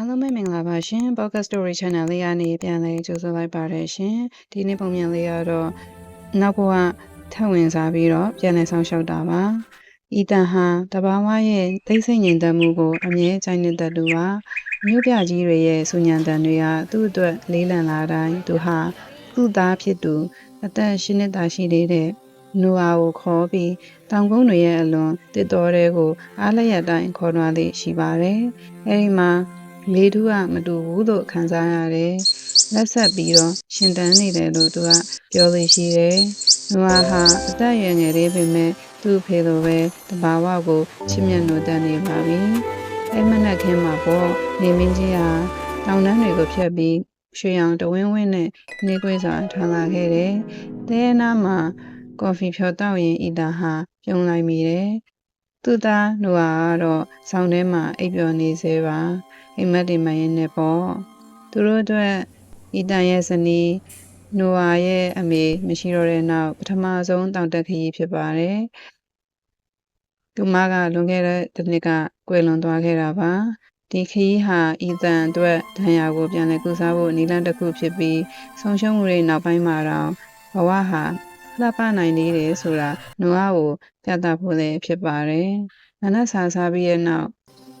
အားလုံးပဲမင်္ဂလာပါရှင် Podcast Story Channel လေးကနေပြန်လည်ကြိုဆိုလိုက်ပါတယ်ရှင်ဒီနေ့ပုံမြင်လေးကတော့နောက်ဘဝထပ်ဝင်စားပြီးတော့ပြန်လည်ဆောင်ရှောက်တာပါဤတန်ဟာတဘာဝရဲ့သိစိတ်ငြိမ်သက်မှုကိုအမြဲကြိုက်နေတဲ့သူပါမြို့ပြကြီးတွေရဲ့ဆူညံတန်တွေကသူ့အတွက်လေးလံလာတိုင်းသူဟာသူ့သားဖြစ်သူအသက်ရှင်နှစ်သာရှိသေးတဲ့နိုအာကိုခေါ်ပြီးတောင်ကုန်းတွေရဲ့အလွန်တစ်တော်တွေကိုအားလျက်တိုင်းခေါ်သွားသည်ရှိပါတယ်အဲဒီမှာ လေတူးကမတူဘူးလို့ခံစားရတယ်။လက်ဆက်ပြီးတော့ရှင်တန်းနေတယ်လို့သူကပြောလို့ရှိတယ်။နွားဟာအသက်အရွယ်ငယ်လေးပေမဲ့သူ့ဖေလိုပဲတဘာဝကိုချစ်မြတ်နိုးတတ်နေပါပြီ။အဲ့မနက်ခင်းမှာပေါ့နေမင်းကြီးဟာတောင်တန်းတွေကိုဖြတ်ပြီးရွှေရောင်တဝင်းဝင်းနဲ့နေကွေးစွာထွန်လာခဲ့တယ်။တဲနာမှာကော်ဖီဖြော်တောက်ရင်အီတာဟာပြုံးလိုက်မိတယ်။သူ့သားနွားကတော့ဆောင်းထဲမှာအိပ်ပျော်နေသေးပါ။ အိမ်မက်တွေမရင်နဲ့ပေါ့သူတို့အတွက်ဤတန်ရဲ့ဇနီးနိုဝါရဲ့အမေမရှိတော့တဲ့နောက်ပထမဆုံးတောင်တက်ခရီးဖြစ်ပါတယ်သူမကလွန်ခဲ့တဲ့တစ်နှစ်ကကွယ်လွန်သွားခဲ့တာပါဒီခရီးဟာဤတန်အတွက်ဒဏ်ရာကိုပြန်လည်ကုစားဖို့နီလန်းတစ်ခုဖြစ်ပြီးဆုံးရှုံးမှုတွေနောက်ပိုင်းမှာတော့ဘဝဟာလှပနိုင်နေတယ်ဆိုတာနိုဝါကိုပြသဖို့လည်းဖြစ်ပါတယ်။နနဆာစားပြီးရဲ့နောက်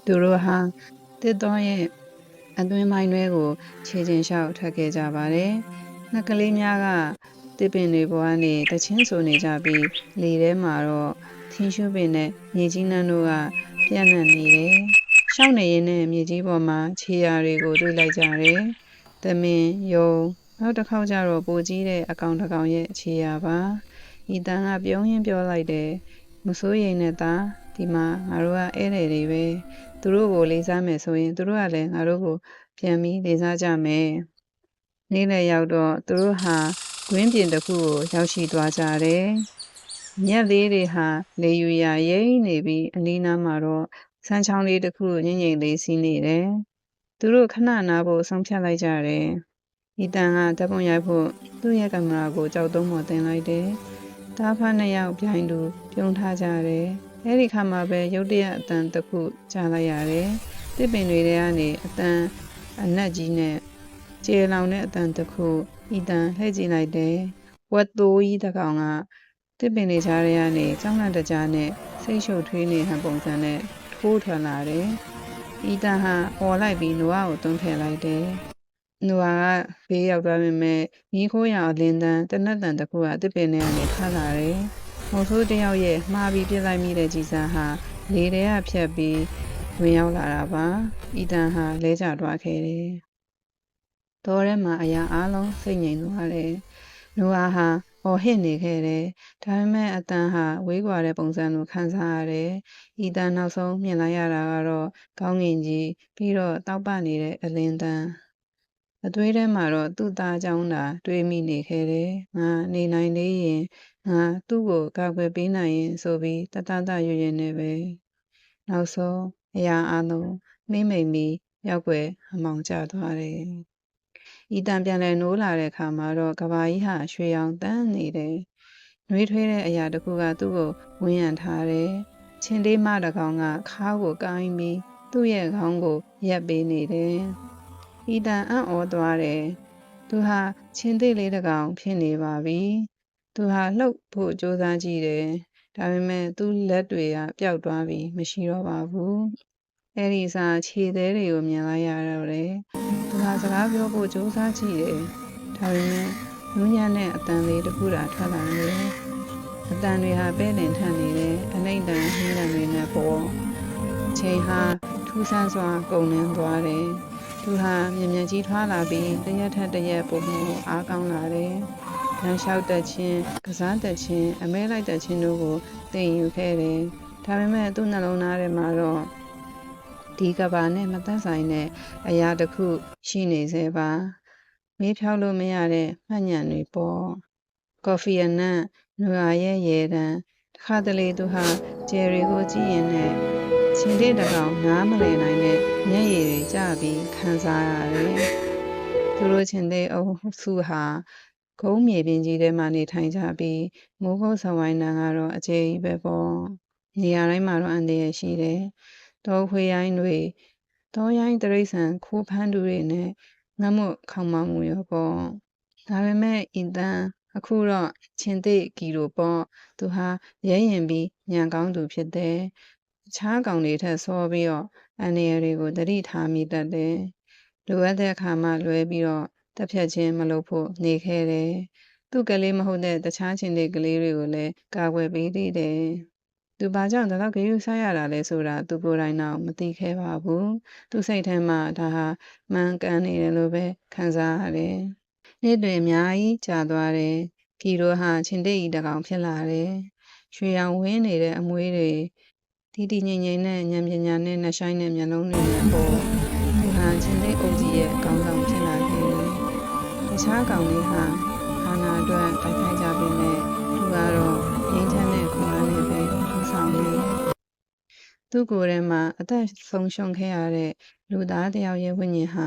သူတို့ဟာ တစ်တော်ရဲ့အတွင်းပိုင်းတွေကိုခြေကျင်လျှောက်ထွက်ခဲ့ကြပါတယ်။နှစ်ကလေးများကတစ်ပင်တွေပေါ်ကနေတချင်းဆိုနေကြပြီးလေထဲမှာတော့ထင်းရှုပင်နဲ့မြေကြီးနှမ်းတို့ကပြန့်နှံ့နေတယ်။ရှောင်းနေရင်နဲ့မြေကြီးပေါ်မှာခြေရာတွေကိုတွေ့လိုက်ကြတယ်။သမင်ယုံနောက်တစ်ခေါက်ကျတော့ပိုကြီးတဲ့အကောင်တစ်ကောင်ရဲ့ခြေရာပါ။ဤတန်ကပြုံးရင်းပြောလိုက်တယ်။မစိုးရိမ်နဲ့သား ဒီမှာငါတို့ကဧည့်သည်တွေပဲသူတို့ကိုလေးစားမယ်ဆိုရင်သူတို့ကလည်းငါတို့ကိုပြန်ပြီးလေးစားကြမယ်နေ့လည်ရောက်တော့သူတို့ဟာတွင်းပြင်တစ်ခုကိုရောက်ရှိသွားကြတယ်မြက်လေးတွေဟာလေယူရရိမ့်နေပြီးအနီးနားမှာတော့ဆန်းချောင်းလေးတစ်ခုငိမ့်ငိမ့်လေးစီးနေတယ်သူတို့ခဏနာဖို့ဆုံးဖြတ်လိုက်ကြတယ်ဤတန်ကဓာတ်ပုံရိုက်ဖို့သူ့ရဲ့ကင်မရာကိုကြောက်တုံးပေါ်တင်လိုက်တယ်တားဖားနှစ်ယောက်ပြိုင်တူပြုံးထားကြတယ် အဲ့ဒီခါမှာပဲရုတ်တရက်အတန်တစ်ခုကြားလိုက်ရတယ်။တစ်ပင်တွေထဲကနေအတန်အနက်ကြီးနဲ့ကျေလောင်တဲ့အတန်တစ်ခုဤတန်လှည့်ကြည့်လိုက်တယ်။ဝတ်သိုးကြီးတစ်ကောင်ကတစ်ပင်တွေကြားထဲကနေကြောင်းလန့်တကြားနဲ့ဆိတ်ရှုပ်ထွေးနေဟန်ပုံစံနဲ့ထိုးထွက်လာတယ်။ဤတန်ဟာအော်လိုက်ပြီးနွားကိုတွန်းထည့်လိုက်တယ်။နွားကဘေးရောက်သွားပေမဲ့မိခိုးရအောင်လင်းတန်းတနက်တန်တစ်ခုကတစ်ပင်ထဲကနေထွက်လာတယ်။ မော်ဆိုးတယောက်ရဲ့မှားပြီးပြစ်လိုက်မိတဲ့ကြည်စံဟာလေထဲကဖြတ်ပြီးဝင်ရောက်လာတာပါအီတန်ဟာလဲကျသွားခဲ့တယ်တော်ထဲမှာအရာအလုံးစိတ်ငြိမ်သွားတယ်နိုအာဟာအော်ဟစ်နေခဲ့တယ်ဒါပေမဲ့အတန်ဟာဝေးကွာတဲ့ပုံစံလိုခံစားရတယ်အီတန်နောက်ဆုံးမြင်လိုက်ရတာကတော့ကောင်းငင်ကြီးပြီးတော့တောက်ပနေတဲ့အလင်းတန်းအသွေးထဲမှာတော့သူ့သားเจ้าသာတွေးမိနေခဲ့တယ်ငါနေနိုင်သေးရင် ငါသူ့ကိုကာကွယ်ပေးနိုင်ရင်ဆိုပြီးတတတရွရွနဲ့ပဲနောက်ဆုံးအရာအလုံးမိမ့်မိန်ပြီးရောက်ွယ်အမောင်ကျသွားတယ်။ဤတန်ပြန်လဲနိုးလာတဲ့အခါမှာတော့ကဘာကြီးဟာရွှေရောင်တန်းနေတယ်။နှွေးထွေးတဲ့အရာတစ်ခုကသူ့ကိုဝန်းရံထားတယ်။ချင်းလေးမတကောင်ကခါးကိုကိုင်းပြီးသူ့ရဲ့ခေါင်းကိုရက်ပေးနေတယ်။ဤတန်အံ့ဩသွားတယ်။သူဟာချင်းသေးလေးတကောင်ဖြစ်နေပါပြီ သူဟာလှုပ်ဖို့ကြိုးစားကြည့်တယ်။ဒါပေမဲ့သူ့လက်တွေကပျောက်သွားပြီးမရှိတော့ပါဘူး။အဲ့ဒီစားခြေသေးတွေကိုမြင်လိုက်ရတော့တယ်။သူဟာစကားပြောဖို့ကြိုးစားကြည့်တယ်။ဒါပေမဲ့နူးညံ့တဲ့အတန်လေးတစ်ခုသာထွက်လာတယ်။အတန်တွေဟာပဲ့လင်ထန်နေတယ်။အနိမ့်တန်ဟင်းတန်တွေနဲ့ပေါ်။ချိန်ဟာထူးဆန်းစွာကုန်လင်းသွားတယ်။သူဟာမြန်မြန်ကြီးထွားလာပြီးတရက်ထက်တရက်ပုံမှုအားကောင်းလာတယ်။ လမ်းလျှောက်တက်ခြင်းကစားတက်ခြင်းအမဲလိုက်တက်ခြင်းတို့ကိုသင်ယူခဲ့တယ်။ဒါပေမဲ့သူ့နှလုံးသားထဲမှာတော့ဒီကဘာနဲ့မသက်ဆိုင်တဲ့အရာတစ်ခုရှိနေသေးပါ။မေးဖြောက်လို့မရတဲ့မှတ်ဉာဏ်တွေပေါ့။ကော်ဖီအနံ့နွာရဲ့ရေတံတခါတလေသူဟာဂျယ်ရီကိုကြည့်ရင်နဲ့ချင်းတဲ့တကောင်နားမလည်နိုင်တဲ့မျက်ရည်တွေကျပြီးခံစားရတယ်။သူတို့ချင်းတဲ့အုပ်စုဟာ ကုန်းမြေပင်ကြီးထဲမှာနေထိုင်ကြပြီးမိုးကုတ်ဆဝိုင်းနံကတော့အကျယ်ကြီးပဲပေါ့နေရာတိုင်းမှာတော့အန္တရာယ်ရှိတယ်တောခွေရိုင်းတွေတောရိုင်းတရိษံခိုးဖမ်းသူတွေနဲ့ငတ်မွတ်ခေါင်မောင်းမှုရောပေါ့ဒါပေမဲ့ဤတန်အခုတော့ချင်းသိကီလိုပေါ့သူဟာရဲရင်ပြီးညံကောင်းသူဖြစ်တယ်တခြားကောင်တွေထက်စောပြီးတော့အန္တရာယ်တွေကိုသတိထားမိတတ်တယ်လိုအပ်တဲ့အခါမှလွဲပြီးတော့ တက်ဖြတ်ခြင်းမလုပ်ဖို့နေခဲ့တယ်သူ့ကလေးမဟုတ်တဲ့တခြားချင်းတွေကလေးတွေကိုလည်းကာကွယ်ပေးသေးတယ်သူဘာကြောင့်ဒါတော့ဂရုစိုက်ရတာလဲဆိုတာသူကိုယ်တိုင်တော့မသိခဲ့ပါဘူးသူစိတ်ထဲမှာဒါဟာမှန်ကန်နေတယ်လို့ပဲခံစားရတယ်နေ့တွင်အများကြီးကြာသွားတယ်ကီရိုဟာချင်းတိတ်ဤတကောင်ဖြစ်လာတယ်ရွှေရောင်ဝင်းနေတဲ့အမွေးတွေတီတီငိမ့်ငိမ့်နဲ့ညံပညာနဲ့နှဆိုင်တဲ့မျက်လုံးတွေနဲ့ပေါ်သူဟာချင်းတိတ်အုပ်ကြီးရဲ့ကောင်းဆောင်ဖြစ်လာခဲ့တယ်တ ခြားကောင်တွေဟာအာနာအတွက်တိုက်ခိုက်ကြပေမဲ့သူကတော့ငင်းချမ်းတဲ့ခွန်အားနဲ့ပဲထူဆောင်နေသူ့ကိုယ်ထဲမှာအသက်ဆုံးရှုံးခဲ့ရတဲ့လူသားတစ်ယောက်ရဲ့ဝိညာဉ်ဟာ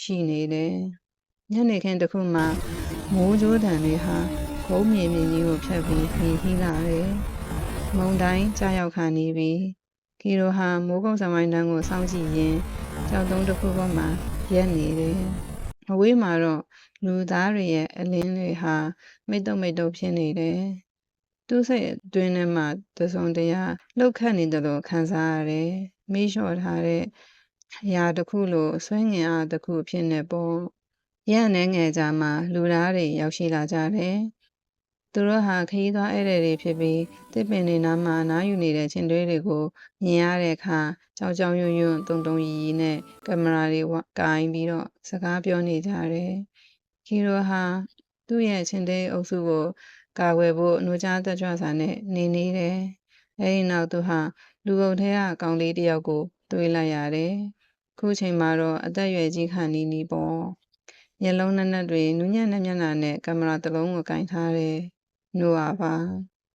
ရှိနေတယ်ညနေခင်းတစ်ခုမှာမိုးကြိုးတံတွေဟာခုံးမြေမြင့်ကြီးကိုဖြတ်ပြီးမြည်ဟိလာတယ်မုန်တိုင်းကြားရောက်ခါနေပြီကီရိုဟာမိုးကုတ်စမိုင်းတန်းကိုစောင့်ကြည့်ရင်းကြောက်တုံးတစ်ခုပေါ်မှာရက်နေတယ် အဝေးမှာတော့လူသားတွေရဲ့အလင်းတွေဟာမိတ်တုံမိတ်တုံဖြစ်နေတယ်သူ့စိတ်အတွင်းထဲမှာသစုံတရားလှုပ်ခတ်နေတယ်လို့ခံစားရတယ်။မေးလျှော့ထားတဲ့အရာတစ်ခုလိုဆွဲငင်အားတစ်ခုဖြစ်နေပေါ့။ရန်နေငယ်ကြမှာလူသားတွေရောက်ရှိလာကြတယ်။ သူတို့ဟာခရီးသွားဧည့်သည်တွေဖြစ်ပြီးတစ်ပင်တွေနားမှာနားယူနေတဲ့ချင်းတွဲတွေကိုမြင်ရတဲ့အခါကြောင်ကြောင်ရွံ့ရွံ့တုံတုံရီရီနဲ့ကင်မရာတွေကင်ပြီးတော့စကားပြောနေကြတယ်။ခီရိုဟာသူ့ရဲ့ချင်းတဲ့အုပ်စုကိုကာကွယ်ဖို့အနိုကြားတက်ကြွစာနဲ့နေနေတယ်။အဲဒီနောက်သူဟာလူအုပ်ထဲကကောင်လေးတစ်ယောက်ကိုတွေးလိုက်ရတယ်။ခုချိန်မှာတော့အသက်အရွယ်ကြီးခါနီးနီးပေါ့။မျက်လုံးနက်နက်တွေနူးညံ့တဲ့မျက်နှာနဲ့ကင်မရာတစ်လုံးကိုကင်ထားတယ်။ နိုအာပါ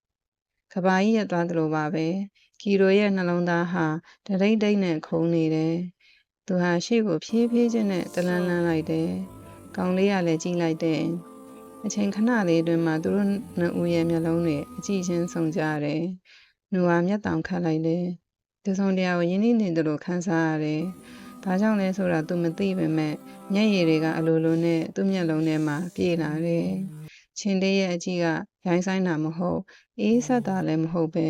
။ကဘာကြီးရက်သွားသလိုပါပဲ။ကီရိုရဲ့နှလုံးသားဟာတရိတ်တိတ်နဲ့ခုန်နေတယ်။သူဟာရှေ့ကိုဖြည်းဖြည်းချင်းနဲ့တလန်းလန်းလိုက်တယ်။ကောင်လေးကလည်းကြည့်လိုက်တယ်။အချိန်ခဏလေးအတွင်းမှာသူတို့နှစ်ဦးရဲ့မျက်လုံးတွေအကြည့်ချင်းဆုံကြတယ်။နူဟာမျက်တောင်ခတ်လိုက်တယ်။တစုံတရာကိုရင်းနှီးနေတယ်လို့ခံစားရတယ်။ဘာကြောင့်လဲဆိုတာသူမသိပေမဲ့မျက်ရည်တွေကအလိုလိုနဲ့သူ့မျက်လုံးထဲမှာပြေလာတယ်။ ချင်းလေးရဲ့အကြည့်ကရိုင်းဆိုင်တာမဟုတ်အေးဆက်တာလည်းမဟုတ်ပဲ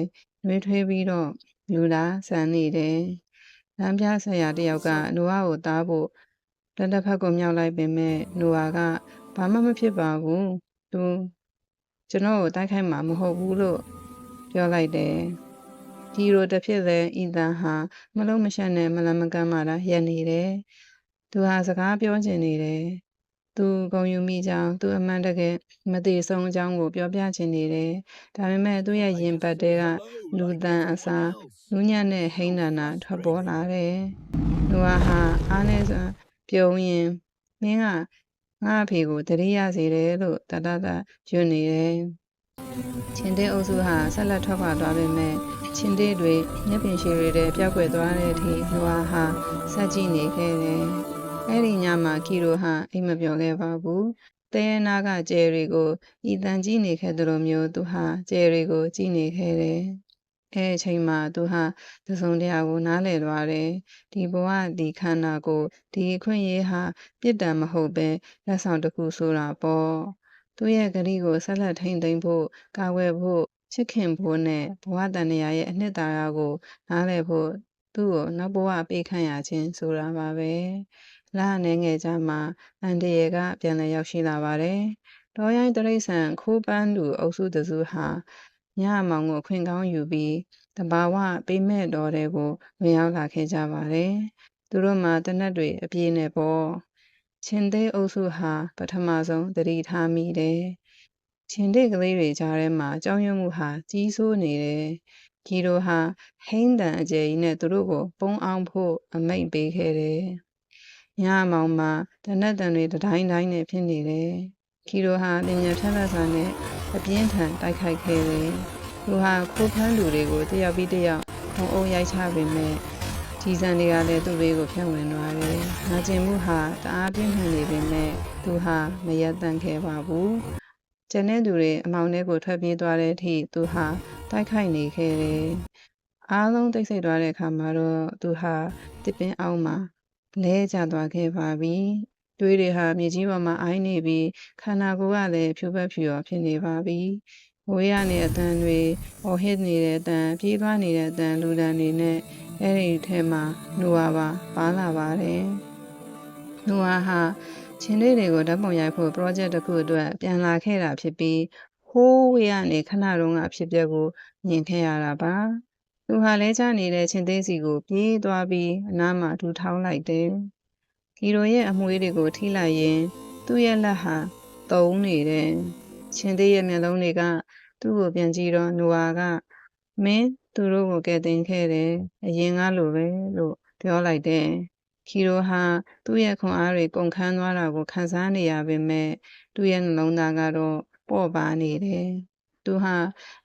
နှွေးထွေးပြီးတော့လူလားဆန်နေတယ်။လမ်းပြဆရာတယောက်ကနိုအာကိုတားဖို့လက်တစ်ဖက်ကိုမြောက်လိုက်ပေမဲ့နိုအာကဘာမှမဖြစ်ပါဘူး။သူကျွန်တော်ကိုတိုက်ခိုက်မှာမဟုတ်ဘူးလို့ပြောလိုက်တယ်။ဒီလိုတစ်ဖြစ်လဲအီသန်ဟာမလုံးမရှက်နဲ့မလန်မကမ်းမှလာရက်နေတယ်။သူဟာစကားပြောချင်နေတယ်။ သူဂုံယူမိကြောင်းသူအမှန်တကယ်မသေးဆုံးအကြောင်းကိုပြောပြချင်နေတယ်။ဒါပေမဲ့သူ့ရဲ့ရင်ပတ်တဲကလူတန်အစားလူညံ့တဲ့ဟိန်းနာနာထွက်ပေါ်လာတယ်။လူဟာဟာအားနေစွာပြုံးရင်မင်းကငါအဖေကိုတတိယစေတယ်လို့တတတယွနေတယ်။ချင်းတဲ့အုပ်စုဟာဆက်လက်ထွက်ခွာသွားပေမဲ့ချင်းတဲ့တွေမျက်ပင်ရှည်တွေတဲ့ပျောက်ကွယ်သွားတဲ့အထိလူဟာဟာဆက်ကြည့်နေခဲ့တယ်။ အဲ့ဒီညမှာကီရိုဟာအိမ်မပြောခဲ့ပါဘူး။တဲနာကကျဲတွေကိုဤတန်ကြည့်နေခဲ့သလိုမျိုးသူဟာကျဲတွေကိုကြည့်နေခဲ့တယ်။အဲအချိန်မှာသူဟာသစုံတရားကိုနားလည်သွားတယ်။ဒီဘဝဒီခန္ဓာကိုဒီအခွင့်အရေးဟာပြစ်ဒဏ်မဟုတ်ပဲလက်ဆောင်တစ်ခုဆိုတာပေါ့။သူ့ရဲ့ဂရီကိုဆက်လက်ထိန်သိမ်းဖို့ကာဝယ်ဖို့ချစ်ခင်ဖို့နဲ့ဘဝတန်ရာရဲ့အနှစ်သာရကိုနားလည်ဖို့သူ့ကိုနောက်ဘဝပေးခံရခြင်းဆိုတာပါပဲ။ လအနေငယ်ကြမှာအန်တရယ်ကပြန်လည်ရောက်ရှိလာပါတယ်။တော်ရိုင်းတရိษံခိုးပန်းသူအုပ်စုတစုဟာညမောင်ကိုခွင်ကောင်းယူပြီးတဘာဝပေးမဲ့တော်တွေကိုဝင်ရောက်လာခဲ့ကြပါတယ်။သူတို့မှာတနက်တွေအပြည့်နဲ့ပေါ့ချင်းသေးအုပ်စုဟာပထမဆုံးတတိထားမိတယ်။ချင်းတဲ့ကလေးတွေကြားထဲမှာကြောင်းရွံ့မှုဟာကြီးစိုးနေတယ်။ကီရိုဟာဟိန်းတန်အကျယ်ကြီးနဲ့သူတို့ကိုပုံအောင်ဖို့အမိန့်ပေးခဲ့တယ်။ ညမောင်မှာတနက်တန်တွေတိုင်းတိုင်းနဲ့ဖြစ်နေတယ်။ကီရိုဟာလင်ညာထက်လက်စာနဲ့အပြင်းထန်တိုက်ခိုက်ခဲ့တယ်။သူဟာခိုးဖမ်းလူတွေကိုတယောက်ပြီးတယောက်ထုံအုပ်ရိုက်ချပေမဲ့ကြီးစံတွေကလည်းသူ့ဘေးကိုဖြန့်ဝင်သွားတယ်။နာကျင်မှုဟာတအားပြင်းထန်နေပေမဲ့သူဟာမရက်တန့်ခဲ့ပါဘူး။ကျန်တဲ့သူတွေအမောင်ထဲကိုထွက်ပြေးသွားတဲ့အထိသူဟာတိုက်ခိုက်နေခဲ့တယ်။အားလုံးတိတ်ဆိတ်သွားတဲ့အခါမှာတော့သူဟာတစ်ပင်အောက်မှာ လဲကျသွားခဲ့ပါပြီ။တွေးတွေဟာမြေကြီးပေါ်မှာအိုင်းနေပြီးခန္ဓာကိုယ်ကလည်းဖြူဖက်ဖြူရောဖြစ်နေပါပြီ။ဝေးရနေတဲ့အတန်တွေအော်ဟစ်နေတဲ့အတန်ပြေးသွားနေတဲ့အတန်လူတန်တွေနဲ့အဲ့ဒီထဲမှာနူဝါပါပါလာပါတယ်။နူဝါဟာချင်းလေးတွေကိုဓာတ်ပုံရိုက်ဖို့ project တစ်ခုအတွက်ပြန်လာခဲ့တာဖြစ်ပြီးဟိုးဝေးကနေခဏတုန်းကအဖြစ်အပျက်ကိုမြင်ခဲ့ရတာပါ။ သူဟာလဲကျနေတဲ့ချင်းသေးစီကိုပြေးသွားပြီးအနားမှာဒူထောင်းလိုက်တယ်။ကီရိုရဲ့အမွှေးတွေကိုထိလိုက်ရင်သူ့ရဲ့လက်ဟာတုံးနေတယ်။ချင်းသေးရဲ့မျက်လုံးတွေကသူ့ကိုပြန်ကြည့်တော့နူဝါကမင်းသူတို့ကိုကယ်တင်ခဲ့တယ်အရင်ကလိုပဲလို့ပြောလိုက်တယ်။ခီရိုဟာသူ့ရဲ့ခွန်အားတွေကုန်ခန်းသွားတာကိုခံစားနေရပေမဲ့သူ့ရဲ့နှလုံးသားကတော့ပေါ့ပါနေတယ်။သူဟာ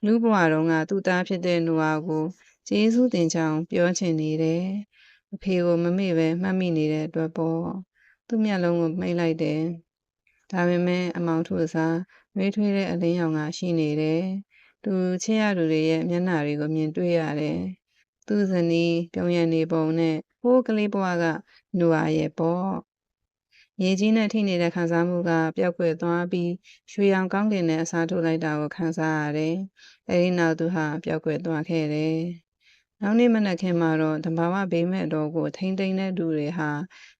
လူဘဝတုန်းကသူ့သားဖြစ်တဲ့နူဝါကို ကျေးဇူးတင်ကြောင်းပြောချင်နေတယ်။အဖေကိုမမေ့ပဲမှတ်မိနေတဲ့အတွက်ပေါ့။သူ့မျက်လုံးကိုမှိတ်လိုက်တယ်။ဒါပေမဲ့အမောင်ထုအစားရွေးထွေးတဲ့အလင်းရောင်ကရှိနေတယ်။သူချစ်ရသူတွေရဲ့မျက်နှာတွေကိုမြင်တွေ့ရတယ်။သူ့ဇနီးပြုံးရနေပုံနဲ့ဟိုးကလေးဘဝကနူဝါရဲ့ပေါ့။ရေကြီးနဲ့ထိနေတဲ့ခံစားမှုကပျောက်ကွယ်သွားပြီးရွှေရောင်ကောင်းကင်နဲ့အစားထိုးလိုက်တာကိုခံစားရတယ်။အဲဒီနောက်သူဟာပျောက်ကွယ်သွားခဲ့တယ်။ နောက်နေ့မနက်ခင်းမှာတော့တဘာဝဘေးမဲ့တော်ကိုထိမ့်သိမ့်တဲ့သူတွေဟာ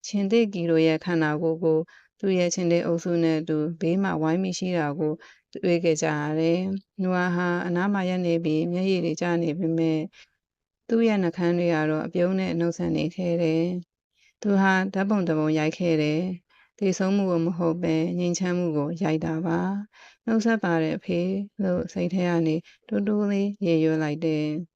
ချင်းတိကီတို့ရဲ့ခန္ဓာကိုယ်ကိုသူ့ရဲ့ချင်းတိအုပ်စုနဲ့အတူဘေးမှာဝိုင်းမိရှိတာကိုတွေ့ခဲ့ကြရတယ်။နူအာဟာအနားမှာရပ်နေပြီးမျက်ရည်တွေကျနေပေမဲ့သူ့ရဲ့နှာခမ်းတွေကတော့အပြုံးနဲ့နှုတ်ဆက်နေခဲ့တယ်။သူဟာဓာတ်ပုံတစ်ပုံရိုက်ခဲ့တယ်။တေဆုံးမှုကိုမဟုတ်ပဲငြိမ်ချမ်းမှုကိုရိုက်တာပါ။နှုတ်ဆက်ပါတဲ့အဖေလို့စိတ်ထဲကနေတူတူလေးရေရွလိုက်တယ်။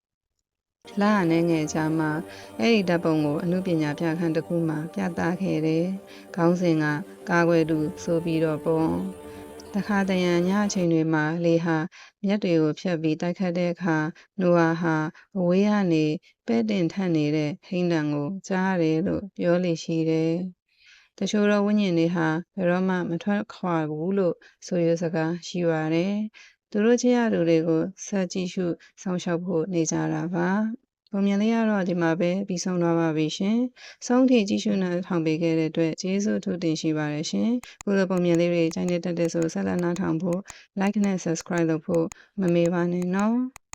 လာနဲ့ငယ်ချာမှာအဲ့ဒီဓာတ်ပုံကိုအမှုပညာပြခန်းတစ်ခုမှာပြသခဲ့တယ်။ခေါင်းစဉ်ကကာကွယ်သူဆိုပြီးတော့ပေါ့။တခါတရံညအချိန်တွေမှာလေဟာမြက်တွေကိုဖြတ်ပြီးတိုက်ခတ်တဲ့အခါနိုဟာဟာအဝေးကနေပဲ့တင်ထက်နေတဲ့ဟိန်းတံကိုကြားရတယ်လို့ပြောလေရှိတယ်။တချို့သောဝိညာဉ်တွေဟာဘယ်တော့မှမထွက်ခွာဘူးလို့ဆိုရစကားရှိပါတယ်။ သူတို့ချစ်ရသူတွေကိုဆက်ကြည့်ရှုစောင့်ရှောက်ဖို့နေကြတာပါ။ပုံမြင်လေးကတော့ဒီမှာပဲပြီးဆုံးသွားပါပြီရှင်။ဆုံးထိကြည့်ရှုနေထောင်ပေးခဲ့တဲ့အတွက်ကျေးဇူးအထူးတင်ရှိပါတယ်ရှင်။ခုလိုပုံမြင်လေးတွေကြိုက်နေတတ်တဲ့ဆိုဆက်လက်နားထောင်ဖို့ like နဲ့ subscribe လုပ်ဖို့မမေ့ပါနဲ့နော်။